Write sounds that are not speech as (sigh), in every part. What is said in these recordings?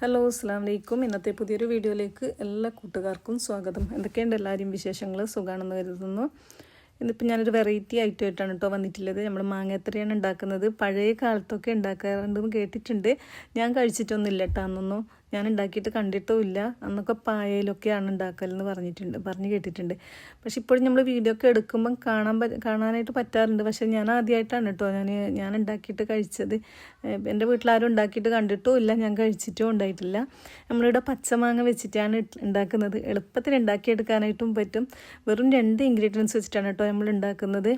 Hello അസ്സാം വലൈക്കും ഇന്നത്തെ പുതിയൊരു വീഡിയോയിലേക്ക് എല്ലാ കൂട്ടുകാർക്കും സ്വാഗതം. എന്തൊക്കെയുണ്ട് എല്ലാവരും വിശേഷങ്ങൾ സുഖമാണെന്ന് കരുതുന്നു. ഇന്നിപ്പോൾ ഞാനൊരു വെറൈറ്റി ഐറ്റം ആയിട്ടാണ് കേട്ടോ വന്നിട്ടുള്ളത്. നമ്മൾ മാങ്ങാത്തറിയാണ് ഉണ്ടാക്കുന്നത്? പഴയ കാലത്തൊക്കെ ഉണ്ടാക്കാറുണ്ടെന്ന് കേട്ടിട്ടുണ്ട്. ഞാൻ കഴിച്ചിട്ടൊന്നുമില്ല കേട്ടോ അന്നൊന്നും. ഞാൻ ഉണ്ടാക്കിയിട്ട് കണ്ടിട്ടും ഇല്ല അന്നൊക്കെ പായയിലൊക്കെയാണ് ഉണ്ടാക്കലെന്ന് പറഞ്ഞിട്ടുണ്ട് പറഞ്ഞു കേട്ടിട്ടുണ്ട്. പക്ഷെ ഇപ്പോഴും നമ്മൾ വീഡിയോ ഒക്കെ എടുക്കുമ്പം കാണാൻ കാണാനായിട്ട് പറ്റാറുണ്ട്. പക്ഷെ ഞാൻ ആദ്യമായിട്ടാണ് കേട്ടോ ഞാൻ ഞാൻ ഉണ്ടാക്കിയിട്ട് കഴിച്ചത് എന്റെ വീട്ടിലാരും ഉണ്ടാക്കിയിട്ട് കണ്ടിട്ടും ഇല്ല ഞാൻ കഴിച്ചിട്ടും ഉണ്ടായിട്ടില്ല. നമ്മളിവിടെ പച്ചമാങ്ങ വെച്ചിട്ടാണ് ഉണ്ടാക്കുന്നത്. എളുപ്പത്തിൽ ഉണ്ടാക്കിയെടുക്കാനായിട്ടും പറ്റും. വെറും രണ്ട് ഇൻഗ്രീഡിയൻസ് വെച്ചിട്ടാണ് കേട്ടോ നമ്മൾ ഉണ്ടാക്കുന്നത്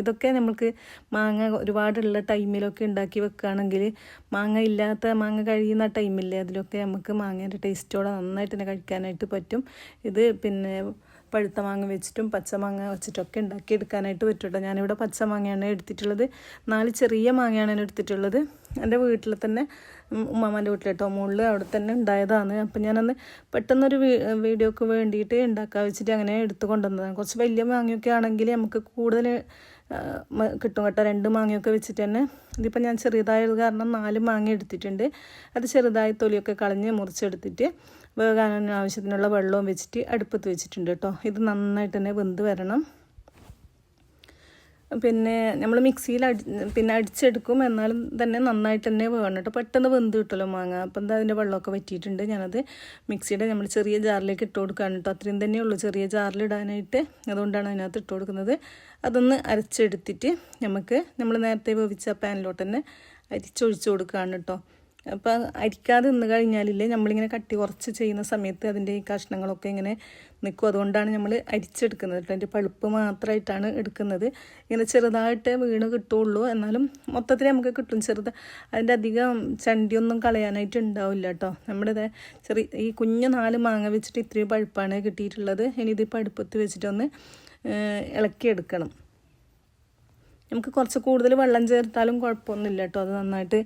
ഇതൊക്കെ നമുക്ക് മാങ്ങ ഒരുപാടുള്ള ടൈമിലൊക്കെ ഉണ്ടാക്കി വെക്കുകയാണെങ്കിൽ മാങ്ങ ഇല്ലാത്ത മാങ്ങ കഴിയുന്ന ടൈമില്ലേ അതിലൊക്കെ നമുക്ക് മാങ്ങേന്റെ ടേസ്റ്റോടെ നന്നായിട്ട് തന്നെ കഴിക്കാനായിട്ട് പറ്റും. ഇത് പിന്നെ പഴുത്ത മാങ്ങ വെച്ചിട്ടും പച്ചമാങ്ങ വെച്ചിട്ടൊക്കെ ഉണ്ടാക്കിയെടുക്കാനായിട്ട് പറ്റും കേട്ടോ ഞാനിവിടെ പച്ചമാങ്ങയാണ് എടുത്തിട്ടുള്ളത്. നാല് ചെറിയ മാങ്ങയാണ് ഞാൻ എടുത്തിട്ടുള്ളത്. എന്റെ വീട്ടിൽ തന്നെ ഉമ്മാമാന്റെ വീട്ടിലെട്ടോ മുകളിൽ അവിടെ തന്നെ ഉണ്ടായതാണ്. അപ്പം ഞാനന്ന് പെട്ടെന്നൊരു വീഡിയോക്ക് വേണ്ടിയിട്ട് ഉണ്ടാക്കാൻ വെച്ചിട്ട് അങ്ങനെ എടുത്തു കൊണ്ടുവന്നതാണ്. കുറച്ച് വലിയ മാങ്ങയൊക്കെ ആണെങ്കിൽ നമുക്ക് കൂടുതൽ കിട്ടും കേട്ടോ. രണ്ട് മാങ്ങയൊക്കെ വെച്ചിട്ട് തന്നെ. ഇതിപ്പോൾ ഞാൻ ചെറിയതായത് കാരണം നാല് മാങ്ങ എടുത്തിട്ടുണ്ട്. അത് ചെറുതായി തൊലിയൊക്കെ കളഞ്ഞ് മുറിച്ചെടുത്തിട്ട് വേകാൻ ആവശ്യത്തിനുള്ള വെള്ളവും വെച്ചിട്ട് അടുപ്പത്ത് വെച്ചിട്ടുണ്ട് കേട്ടോ. ഇത് നന്നായിട്ട് തന്നെ വെന്ത് വരണം. പിന്നെ നമ്മൾ മിക്സിയിൽ അടി പിന്നെ അടിച്ചെടുക്കും. എന്നാലും തന്നെ നന്നായിട്ട് തന്നെ വേണം കേട്ടോ പെട്ടെന്ന് വെന്ത് കിട്ടുമല്ലോ മാങ്ങ. അപ്പം എന്താ അതിന്റെ വെള്ളമൊക്കെ വറ്റിയിട്ടുണ്ട്. ഞാനത് മിക്സിയുടെ നമ്മൾ ചെറിയ ജാറിലേക്ക് ഇട്ട് കൊടുക്കുകയാണ് കേട്ടോ അത്രയും തന്നെ ഉള്ളൂ. ചെറിയ ജാറിലിടാനായിട്ട് അതുകൊണ്ടാണ് അതിനകത്ത് ഇട്ട് കൊടുക്കുന്നത്. അതൊന്ന് അരച്ചെടുത്തിട്ട് നമുക്ക് നമ്മൾ നേരത്തെ വേവിച്ച പാനിലോട്ട് തന്നെ അരിച്ചൊഴിച്ച് കൊടുക്കുകയാണ് കേട്ടോ അപ്പോൾ അരിക്കാതെ നിന്ന് കഴിഞ്ഞാലില്ലേ നമ്മളിങ്ങനെ കട്ടി കുറച്ച് ചെയ്യുന്ന സമയത്ത് അതിന്റെ ഈ കഷ്ണങ്ങളൊക്കെ ഇങ്ങനെ നിൽക്കും. അതുകൊണ്ടാണ് നമ്മൾ അരിച്ചെടുക്കുന്നത് കേട്ടോ. അതിന്റെ പഴുപ്പ് മാത്രമായിട്ടാണ് എടുക്കുന്നത്. ഇങ്ങനെ ചെറുതായിട്ട് വീണ് കിട്ടുള്ളൂ. എന്നാലും മൊത്തത്തിൽ നമുക്ക് കിട്ടും. ചെറുത് അതിന്റെ അധികം ചണ്ടിയൊന്നും കളയാനായിട്ട് ഉണ്ടാവില്ല കേട്ടോ. നമ്മുടെ ചെറിയ ഈ കുഞ്ഞു നാല് മാങ്ങ വെച്ചിട്ട് ഇത്രയും പഴുപ്പാണ് കിട്ടിയിട്ടുള്ളത്. ഇനി ഇത് പഴുപ്പത്ത് വെച്ചിട്ടൊന്ന് ഇളക്കിയെടുക്കണം. നമുക്ക് കുറച്ച് കൂടുതൽ വെള്ളം ചേർത്താലും കുഴപ്പമൊന്നുമില്ല കേട്ടോ. അത് നന്നായിട്ട്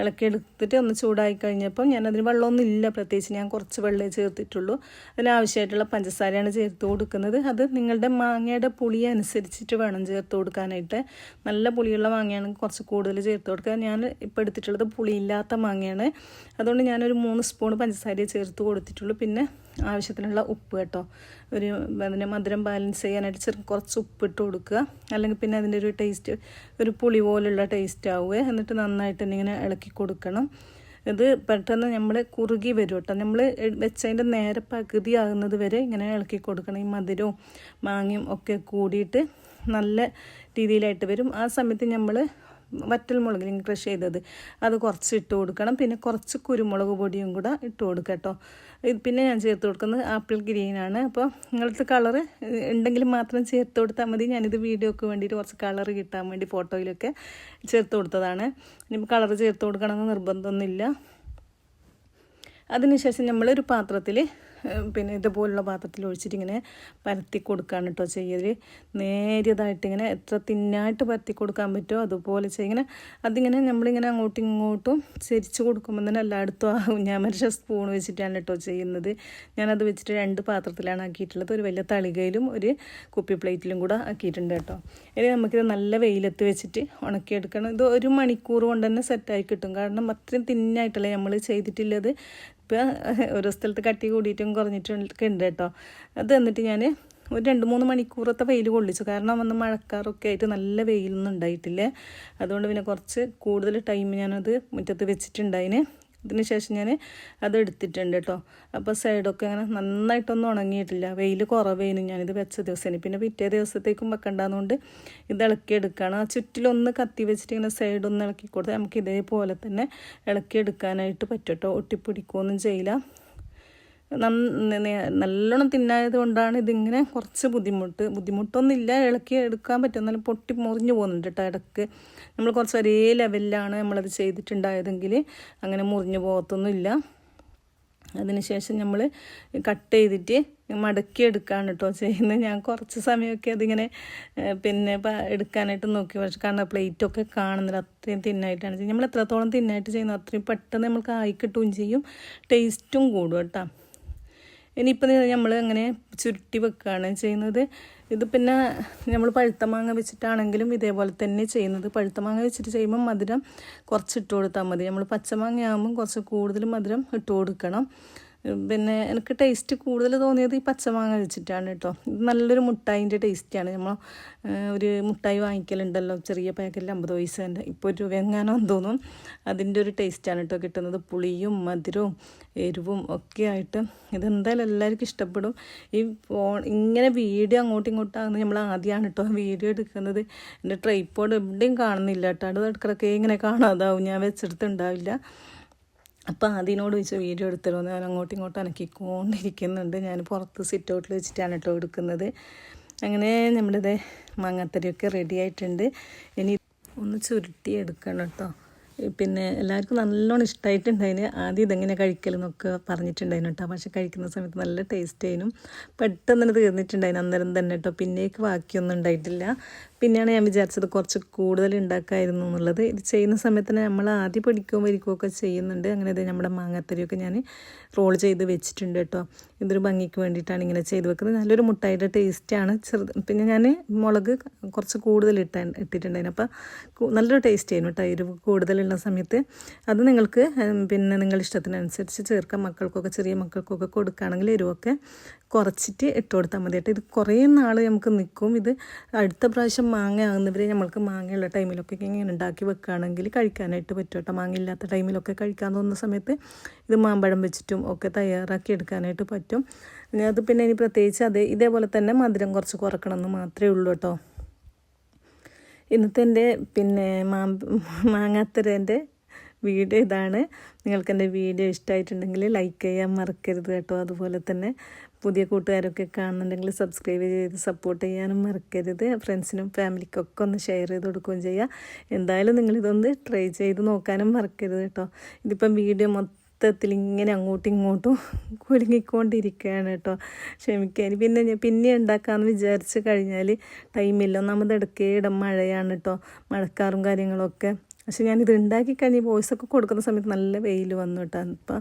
ഇളക്കി എടുത്തിട്ട് ഒന്ന് ചൂടായി കഴിഞ്ഞപ്പോൾ ഞാനതിന് വെള്ളമൊന്നും ഇല്ല പ്രത്യേകിച്ച് ഞാൻ കുറച്ച് വെള്ളമേ ചേർത്തിട്ടുള്ളൂ. അതിനാവശ്യമായിട്ടുള്ള പഞ്ചസാരയാണ് ചേർത്ത് കൊടുക്കുന്നത്. അത് നിങ്ങളുടെ മാങ്ങയുടെ പുളി അനുസരിച്ചിട്ട് വേണം ചേർത്ത് കൊടുക്കാനായിട്ട്. നല്ല പുളിയുള്ള മാങ്ങയാണെങ്കിൽ കുറച്ച് കൂടുതൽ ചേർത്ത് കൊടുക്കുക. ഞാൻ ഇപ്പോൾ എടുത്തിട്ടുള്ളത് പുളിയില്ലാത്ത മാങ്ങയാണ്. അതുകൊണ്ട് ഞാനൊരു മൂന്ന് സ്പൂൺ പഞ്ചസാരയെ ചേർത്ത് കൊടുത്തിട്ടുള്ളൂ. പിന്നെ ആവശ്യത്തിനുള്ള ഉപ്പ് കേട്ടോ. ഒരു അതിനെ മധുരം ബാലൻസ് ചെയ്യാനായിട്ട് ചെറു കുറച്ച് ഉപ്പിട്ട് കൊടുക്കുക. അല്ലെങ്കിൽ പിന്നെ അതിന്റെ ഒരു ടേസ്റ്റ് ഒരു പുളി പോലുള്ള ടേസ്റ്റ് ആവുക. എന്നിട്ട് നന്നായിട്ട് തന്നെ ഇങ്ങനെ ഇളക്കി കൊടുക്കണം. ഇത് പെട്ടെന്ന് നമ്മൾ കുറുകി വരും കേട്ടോ. നമ്മൾ വെച്ചതിന്റെ നേരെ പകുതി ആകുന്നത് വരെ ഇങ്ങനെ ഇളക്കി കൊടുക്കണം. ഈ മധുരവും മാങ്ങയും ഒക്കെ കൂടിയിട്ട് നല്ല രീതിയിലായിട്ട് വരും. ആ സമയത്ത് നമ്മൾ വറ്റൽ മുളക് ക്രഷ് ചെയ്തത്. അത് കുറച്ച് ഇട്ട് കൊടുക്കണം. പിന്നെ കുറച്ച് കുരുമുളക് പൊടിയും കൂടെ ഇട്ട് കൊടുക്കുക കേട്ടോ. പിന്നെ ഞാൻ ചേർത്ത് കൊടുക്കുന്നത് ആപ്പിൾ ഗ്രീനാണ് അപ്പോൾ നിങ്ങളത്തെ കളറ് ഉണ്ടെങ്കിൽ മാത്രം ചേർത്ത് കൊടുത്താൽ മതി. ഞാനിത് വീഡിയോക്ക് വേണ്ടിയിട്ട് കുറച്ച് കളർ കിട്ടാൻ വേണ്ടി ഫോട്ടോയിലൊക്കെ ചേർത്ത് കൊടുത്തതാണ്. ഇനിയിപ്പോൾ കളർ ചേർത്ത് കൊടുക്കണമെന്ന് നിർബന്ധമൊന്നുമില്ല. അതിനുശേഷം നമ്മളൊരു പാത്രത്തിൽ പിന്നെ ഇതുപോലുള്ള പാത്രത്തിൽ ഒഴിച്ചിട്ട് ഇങ്ങനെ പരത്തി കൊടുക്കുകയാണ് കേട്ടോ ചെയ്യൽ നേരിയതായിട്ട് ഇങ്ങനെ എത്ര തിന്നായിട്ട് പരത്തി കൊടുക്കാൻ പറ്റുമോ അതുപോലെ ചെയ്യും ഇങ്ങനെ അതിങ്ങനെ നമ്മളിങ്ങനെ അങ്ങോട്ടും ഇങ്ങോട്ടും ചരിച്ച് കൊടുക്കുമ്പോൾ തന്നെ എല്ലായിടത്തും ആകും ഞാൻ മനുഷ്യ സ്പൂൺ വെച്ചിട്ടാണ് കേട്ടോ ചെയ്യുന്നത്. ഞാനത് വെച്ചിട്ട് രണ്ട് പാത്രത്തിലാണ് ആക്കിയിട്ടുള്ളത്. ഒരു വലിയ തളികയിലും ഒരു കുപ്പി പ്ലേറ്റിലും കൂടെ ആക്കിയിട്ടുണ്ട് കേട്ടോ ഇനി നമുക്കിത് നല്ല വെയിലത്ത് വെച്ചിട്ട് ഉണക്കിയെടുക്കണം. ഇത് ഒരു മണിക്കൂർ കൊണ്ട് തന്നെ സെറ്റായി കിട്ടും. കാരണം അത്രയും തിന്നായിട്ടല്ലേ നമ്മൾ ചെയ്തിട്ടുള്ളത്. ഇപ്പം ഓരോ (laughs) സ്ഥലത്ത് കട്ടി കൂടിയിട്ടും കുറഞ്ഞിട്ടൊക്കെ ഉണ്ട് കേട്ടോ. അത് എന്നിട്ട് ഞാൻ ഒരു രണ്ട് മൂന്ന് മണിക്കൂറത്തെ വെയിൽ കൊള്ളിച്ചു. കാരണം അന്ന് മഴക്കാറൊക്കെ ആയിട്ട് നല്ല വെയിലൊന്നും ഉണ്ടായിട്ടില്ല. അതുകൊണ്ട് പിന്നെ കുറച്ച് കൂടുതൽ ടൈം ഞാനത് മുറ്റത്ത് വെച്ചിട്ടുണ്ടായിന്. ഇതിന് ശേഷം ഞാൻ അത് എടുത്തിട്ടുണ്ട് കേട്ടോ അപ്പോൾ സൈഡൊക്കെ അങ്ങനെ നന്നായിട്ടൊന്നും ഉണങ്ങിയിട്ടില്ല. വെയിൽ കുറവേനു ഞാനിത് വെച്ച ദിവസത്തിന് പിന്നെ പിറ്റേ ദിവസത്തേക്കും വെക്കണ്ടാന്നുകൊണ്ട് ഇത് ഇളക്കി എടുക്കുകയാണ് ആ ചുറ്റിലൊന്ന് കത്തി വെച്ചിട്ട് ഇങ്ങനെ സൈഡൊന്ന് ഇളക്കി കൊടുത്താൽ നമുക്ക് ഇതേപോലെ തന്നെ ഇളക്കി എടുക്കാനായിട്ട് പറ്റും കേട്ടോ ഒട്ടിപ്പിടിക്കുകയൊന്നും ചെയ്യില്ല. നല്ലോണം തിന്നായത് കൊണ്ടാണ് ഇതിങ്ങനെ കുറച്ച് ബുദ്ധിമുട്ട്. ബുദ്ധിമുട്ടൊന്നുമില്ല ഇളക്കി എടുക്കാൻ പറ്റും. എന്നാലും പൊട്ടി മുറിഞ്ഞു പോകുന്നുണ്ട് കേട്ടോ ഇടയ്ക്ക് നമ്മൾ കുറച്ച് ഒരേ ലെവലിലാണ് നമ്മളത് ചെയ്തിട്ടുണ്ടായതെങ്കിൽ അങ്ങനെ മുറിഞ്ഞു പോകത്തൊന്നുമില്ല. അതിനുശേഷം നമ്മൾ കട്ട് ചെയ്തിട്ട് മടക്കി എടുക്കാണ് കേട്ടോ ചെയ്യുന്നത്. ഞാൻ കുറച്ച് സമയമൊക്കെ അതിങ്ങനെ പിന്നെ എടുക്കാനായിട്ട് നോക്കി. പക്ഷേ കാരണം പ്ലേറ്റൊക്കെ കാണുന്നില്ല. അത്രയും തിന്നായിട്ടാണ് നമ്മൾ എത്രത്തോളം തിന്നായിട്ട് ചെയ്യുന്നത് അത്രയും പെട്ടെന്ന് നമുക്ക് ആയി കിട്ടുകയും ചെയ്യും. ടേസ്റ്റും കൂടും കേട്ടോ. ഇനിയിപ്പോൾ നമ്മൾ അങ്ങനെ ചുരുട്ടി വെക്കുകയാണ് ചെയ്യുന്നത്. ഇത് പിന്നെ നമ്മൾ പഴുത്ത മാങ്ങ വെച്ചിട്ടാണെങ്കിലും ഇതേപോലെ തന്നെ ചെയ്യുന്നത്. പഴുത്ത മാങ്ങ വെച്ചിട്ട് ചെയ്യുമ്പോൾ മധുരം കുറച്ച് ഇട്ട് കൊടുത്താൽ മതി. നമ്മൾ പച്ചമാങ്ങയാകുമ്പം കുറച്ച് കൂടുതൽ മധുരം ഇട്ട് കൊടുക്കണം. പിന്നെ എനിക്ക് ടേസ്റ്റ് കൂടുതൽ തോന്നിയത് ഈ പച്ചമാങ്ങ വെച്ചിട്ടാണ് കേട്ടോ ഇത് നല്ലൊരു മുട്ടായിന്റെ ടേസ്റ്റാണ് നമ്മൾ ഒരു മുട്ടായി വാങ്ങിക്കലുണ്ടല്ലോ ചെറിയ പാക്കറ്റിൽ അമ്പത് പൈസേന്റെ. ഇപ്പോൾ ഒരു രൂപ തോന്നും. അതിന്റെ ഒരു ടേസ്റ്റാണ് കേട്ടോ കിട്ടുന്നത്. പുളിയും മധുരവും എരിവും ഒക്കെ ആയിട്ട് ഇതെന്തായാലും എല്ലാവർക്കും ഇഷ്ടപ്പെടും. ഈ ഫോൺ ഇങ്ങനെ വീഡിയോ അങ്ങോട്ടും ഇങ്ങോട്ടും ആകുന്നത് നമ്മൾ ആദ്യമാണ് കേട്ടോ വീഡിയോ എടുക്കുന്നത്. എന്റെ ട്രൈപ്പോഡ് എവിടെയും കാണുന്നില്ല കേട്ടോ അത് ഇങ്ങനെ കാണാതാവും? ഞാൻ വെച്ചെടുത്തുണ്ടാവില്ല അപ്പോൾ അതിനോട് വെച്ച് വീഡിയോ എടുത്തല്ലോ ഞാൻ അങ്ങോട്ടും ഇങ്ങോട്ടും അനക്കിക്കൊണ്ടിരിക്കുന്നുണ്ട്. ഞാൻ പുറത്ത് സിറ്റ് ഔട്ടിൽ വെച്ചിട്ടാണ് കേട്ടോ എടുക്കുന്നത്. അങ്ങനെ നമ്മുടെ മാങ്ങാത്തരിയൊക്കെ റെഡി ആയിട്ടുണ്ട്. ഇനി ഒന്ന് ചുരുട്ടി എടുക്കണം കേട്ടോ പിന്നെ എല്ലാവർക്കും നല്ലോണം ഇഷ്ടമായിട്ടുണ്ടായിന് ആദ്യം ഇതെങ്ങനെ കഴിക്കലെന്നൊക്കെ പറഞ്ഞിട്ടുണ്ടായിരുന്നു കേട്ടോ പക്ഷെ കഴിക്കുന്ന സമയത്ത് നല്ല ടേസ്റ്റ് ആയിരുന്നു പെട്ടെന്ന് തന്നെ തീർന്നിട്ടുണ്ടായിരുന്നു അന്നേരം തന്നെ കേട്ടോ പിന്നേക്ക് ബാക്കിയൊന്നും ഉണ്ടായിട്ടില്ല. പിന്നെയാണ് ഞാൻ വിചാരിച്ചത് കുറച്ച് കൂടുതൽ ഉണ്ടാക്കായിരുന്നു എന്നുള്ളത്. ഇത് ചെയ്യുന്ന സമയത്ത് തന്നെ നമ്മൾ ആദ്യം പൊടിക്കുകയും വരിക്കുകയൊക്കെ ചെയ്യുന്നുണ്ട്. അങ്ങനെ ഇത് നമ്മുടെ മാങ്ങാത്തരിയൊക്കെ ഞാൻ റോൾ ചെയ്ത് വെച്ചിട്ടുണ്ട് കേട്ടോ. ഇതൊരു ഭംഗിക്ക് വേണ്ടിയിട്ടാണ് ഇങ്ങനെ ചെയ്ത് വെക്കുന്നത്. നല്ലൊരു മുട്ടായിട്ട് ടേസ്റ്റാണ് ചെറുത് പിന്നെ ഞാൻ മുളക് കുറച്ച് കൂടുതൽ ഇട്ട ഇട്ടിട്ടുണ്ടായിരുന്നു. അപ്പോൾ നല്ലൊരു ടേസ്റ്റ് ആയിരുന്നു കേട്ടോ. എരിവ് കൂടുതലുള്ള സമയത്ത്. അത് നിങ്ങൾക്ക് പിന്നെ നിങ്ങളുടെ ഇഷ്ടത്തിനനുസരിച്ച് ചേർക്കാം. മക്കൾക്കൊക്കെ ചെറിയ മക്കൾക്കൊക്കെ കൊടുക്കുകയാണെങ്കിൽ എരിവൊക്കെ കുറച്ചിട്ട് ഇട്ട് കൊടുത്താൽ മതി കേട്ടോ. ഇത് കുറേ നാൾ നമുക്ക് നിൽക്കും. ഇത് അടുത്ത പ്രാവശ്യം മാങ്ങ ആകുന്നവരെ നമ്മൾക്ക് മാങ്ങയുള്ള ടൈമിലൊക്കെ ഇങ്ങനെ ഉണ്ടാക്കി വെക്കുകയാണെങ്കിൽ കഴിക്കാനായിട്ട് പറ്റും കേട്ടോ. മാങ്ങ ഇല്ലാത്ത ടൈമിലൊക്കെ കഴിക്കാൻ തോന്നുന്ന സമയത്ത് ഇത് മാമ്പഴം വെച്ചിട്ടും ഒക്കെ തയ്യാറാക്കി എടുക്കാനായിട്ട് പറ്റും. അത് പിന്നെ ഇനി പ്രത്യേകിച്ച് അതേ ഇതേപോലെ തന്നെ മധുരം കുറച്ച് കുറക്കണമെന്ന് മാത്രമേ ഉള്ളൂ കേട്ടോ. ഇന്നത്തെ എന്റെ പിന്നെ മാമ്പ മാങ്ങാത്തരേന്റെ വീഡിയോ ഇതാണ്. നിങ്ങൾക്ക് എന്റെ വീഡിയോ ഇഷ്ടമായിട്ടുണ്ടെങ്കിൽ ലൈക്ക് ചെയ്യാൻ മറക്കരുത് കേട്ടോ. അതുപോലെ തന്നെ പുതിയ കൂട്ടുകാരൊക്കെ കാണുന്നുണ്ടെങ്കിൽ സബ്സ്ക്രൈബ് ചെയ്ത് സപ്പോർട്ട് ചെയ്യാനും മറക്കരുത്. ഫ്രണ്ട്സിനും ഫാമിലിക്കൊക്കെ ഒന്ന് ഷെയർ ചെയ്ത് കൊടുക്കുകയും ചെയ്യുക എന്തായാലും നിങ്ങളിതൊന്ന് ട്രൈ ചെയ്ത് നോക്കാനും മറക്കരുത് കേട്ടോ. ഇതിപ്പം വീഡിയോ മൊത്തത്തിൽ ഇങ്ങനെ അങ്ങോട്ടും ഇങ്ങോട്ടും കുലുങ്ങിക്കൊണ്ടിരിക്കുകയാണ് കേട്ടോ. ക്ഷമിക്കാൻ പിന്നെ ഞാൻ പിന്നെ ഉണ്ടാക്കാമെന്ന് വിചാരിച്ച് കഴിഞ്ഞാൽ ടൈമില്ല ഒന്നാമത് ഇടയ്ക്ക് ഇടം മഴയാണ് കേട്ടോ. മഴക്കാറും കാര്യങ്ങളൊക്കെ. പക്ഷെ ഞാനിത് ഉണ്ടാക്കി കഴിഞ്ഞ് വോയിസൊക്കെ കൊടുക്കുന്ന സമയത്ത് നല്ല വെയിൽ വന്നു കേട്ടോ. അപ്പോൾ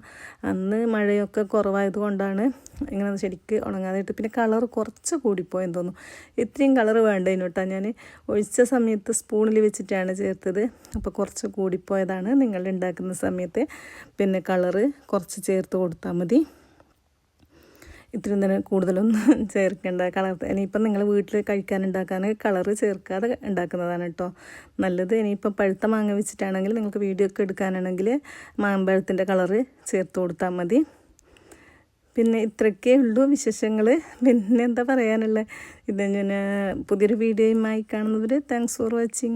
അന്ന് മഴയൊക്കെ കുറവായത് കൊണ്ടാണ് ഇങ്ങനെ ശരിക്ക് ഉണങ്ങാതായിട്ട്. പിന്നെ കളർ കുറച്ച് കൂടിപ്പോയെന്ന് തോന്നുന്നു. ഇത്രയും കളർ വേണ്ടതിന് കേട്ടോ. ഞാൻ ഒഴിച്ച സമയത്ത് സ്പൂണിൽ വെച്ചിട്ടാണ് ചേർത്തത്. അപ്പോൾ കുറച്ച് കൂടിപ്പോയതാണ് നിങ്ങൾ ഉണ്ടാക്കുന്ന സമയത്ത്. പിന്നെ കളറ് കുറച്ച് ചേർത്ത് കൊടുത്താൽ മതി. ഇത്രയും തന്നെ കൂടുതലൊന്നും (laughs) ചേർക്കേണ്ട കളർ. ഇനിയിപ്പം നിങ്ങൾ വീട്ടിൽ കഴിക്കാൻ ഉണ്ടാക്കാൻ കളറ് ചേർക്കാതെ ഉണ്ടാക്കുന്നതാണ് കേട്ടോ നല്ലത് ഇനിയിപ്പം പഴുത്ത മാങ്ങ വെച്ചിട്ടാണെങ്കിൽ നിങ്ങൾക്ക് വീഡിയോ ഒക്കെ എടുക്കാനാണെങ്കിൽ മാമ്പഴത്തിന്റെ കളറ് ചേർത്ത് കൊടുത്താൽ മതി. പിന്നെ ഇത്രയൊക്കെ ഉള്ളൂ വിശേഷങ്ങൾ പിന്നെ എന്താ പറയാനുള്ളത് ഇത് ഞാൻ പുതിയൊരു വീഡിയോയുമായി കാണുന്നവർ താങ്ക്സ് ഫോർ വാച്ചിങ്